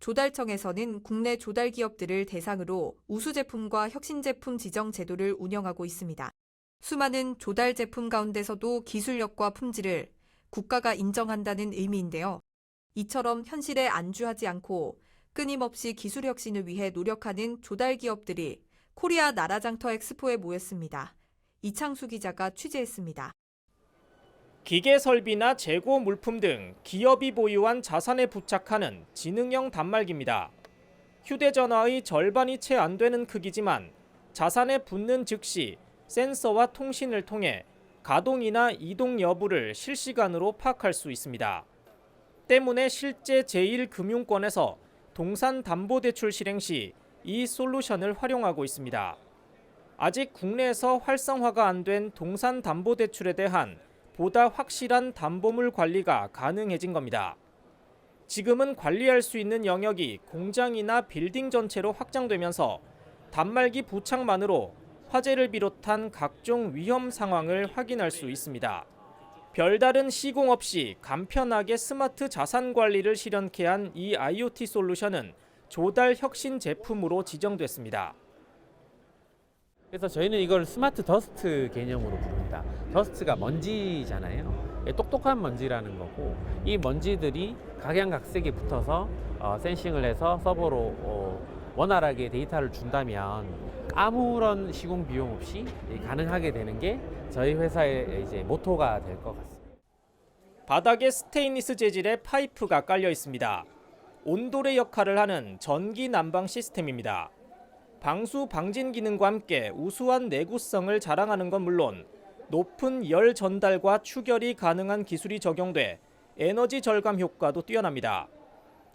조달청에서는 국내 조달 기업들을 대상으로 우수 제품과 혁신 제품 지정 제도를 운영하고 있습니다. 수많은 조달 제품 가운데서도 기술력과 품질을 국가가 인정한다는 의미인데요. 이처럼 현실에 안주하지 않고 끊임없이 기술 혁신을 위해 노력하는 조달 기업들이 코리아 나라장터 엑스포에 모였습니다. 이창수 기자가 취재했습니다. 기계 설비나 재고 물품 등 기업이 보유한 자산에 부착하는 지능형 단말기입니다. 휴대전화의 절반이 채 안 되는 크기지만 자산에 붙는 즉시 센서와 통신을 통해 가동이나 이동 여부를 실시간으로 파악할 수 있습니다. 때문에 실제 제1금융권에서 동산담보대출 실행 시 이 솔루션을 활용하고 있습니다. 아직 국내에서 활성화가 안 된 동산담보대출에 대한 보다 확실한 담보물 관리가 가능해진 겁니다. 지금은 관리할 수 있는 영역이 공장이나 빌딩 전체로 확장되면서 단말기 부착만으로 화재를 비롯한 각종 위험 상황을 확인할 수 있습니다. 별다른 시공 없이 간편하게 스마트 자산 관리를 실현케 한 이 IoT 솔루션은 조달 혁신 제품으로 지정됐습니다. 그래서 저희는 이걸 스마트 더스트 개념으로 부릅니다. 더스트가 먼지잖아요. 예, 똑똑한 먼지라는 거고 이 먼지들이 각양각색이 붙어서 어, 센싱을 해서 서버로 어, 원활하게 데이터를 준다면 아무런 시공 비용 없이 이 가능하게 되는 게 저희 회사의 이제 모토가 될 것 같습니다. 바닥에 스테인리스 재질의 파이프가 깔려 있습니다. 온돌의 역할을 하는 전기 난방 시스템입니다. 방수 방진 기능과 함께 우수한 내구성을 자랑하는 건 물론 높은 열 전달과 추결이 가능한 기술이 적용돼 에너지 절감 효과도 뛰어납니다.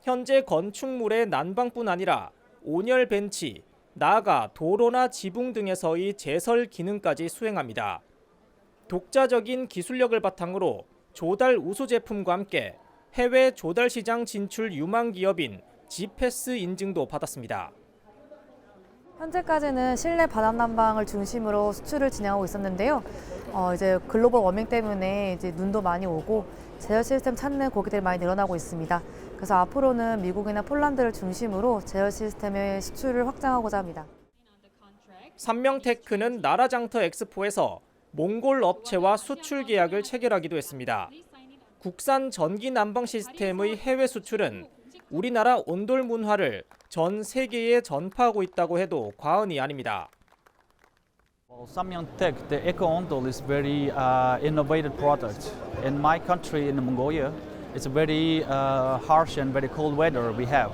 현재 건축물의 난방뿐 아니라 온열 벤치, 나아가 도로나 지붕 등에서의 제설 기능까지 수행합니다. 독자적인 기술력을 바탕으로 조달 우수 제품과 함께 해외 조달 시장 진출 유망 기업인 지패스 인증도 받았습니다. 현재까지는 실내 바닥 난방을 중심으로 수출을 진행하고 있었는데요. 어, 이제 글로벌 워밍 때문에 이제 눈도 많이 오고 제어 시스템 찾는 고객들이 많이 늘어나고 있습니다. 그래서 앞으로는 미국이나 폴란드를 중심으로 제어 시스템의 수출을 확장하고자 합니다. 삼명테크는 나라장터 엑스포에서 몽골 업체와 수출 계약을 체결하기도 했습니다. 국산 전기 난방 시스템의 해외 수출은 우리나라 온돌 문화를 전 세계에 전파하고 있다고 해도 과언이 아닙니다. Well, Samyang Tech, the Eco Ondol is very uh, innovative product. In my country, in Mongolia, it's a very uh, harsh and very cold weather we have.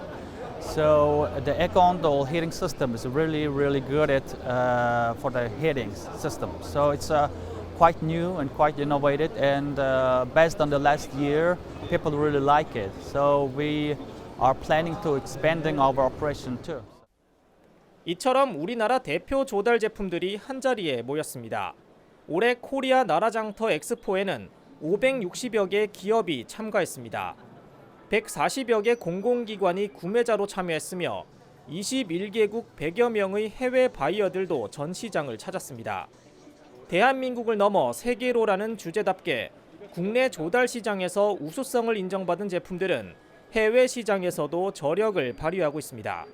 So the Eco Ondol heating system is really, really good at uh, for the heating system. So it's uh, quite new and quite innovative, and uh, based on the last year, people really like it. So we are planning to expanding our operation too. 이처럼 우리나라 대표 조달 제품들이 한자리에 모였습니다. 올해 코리아 나라장터 엑스포에는 560여 개 기업이 참가했습니다. 140여 개 공공기관이 구매자로 참여했으며 21개국 100여 명의 해외 바이어들도 전 시장을 찾았습니다. 대한민국을 넘어 세계로라는 주제답게 국내 조달 시장에서 우수성을 인정받은 제품들은 해외 시장에서도 저력을 발휘하고 있습니다.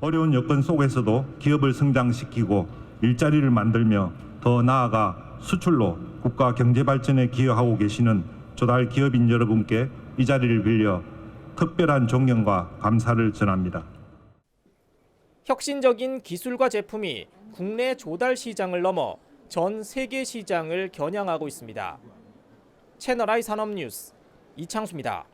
어려운 여건 속에서도 기업을 성장시키고 일자리를 만들며 더 나아가 수출로 국가 경제 발전에 기여하고 계시는 조달 기업인 여러분께 이 자리를 빌려 특별한 존경과 감사를 전합니다. 혁신적인 기술과 제품이 국내 조달 시장을 넘어 전 세계 시장을 겨냥하고 있습니다. 채널 I 산업뉴스 이창수입니다.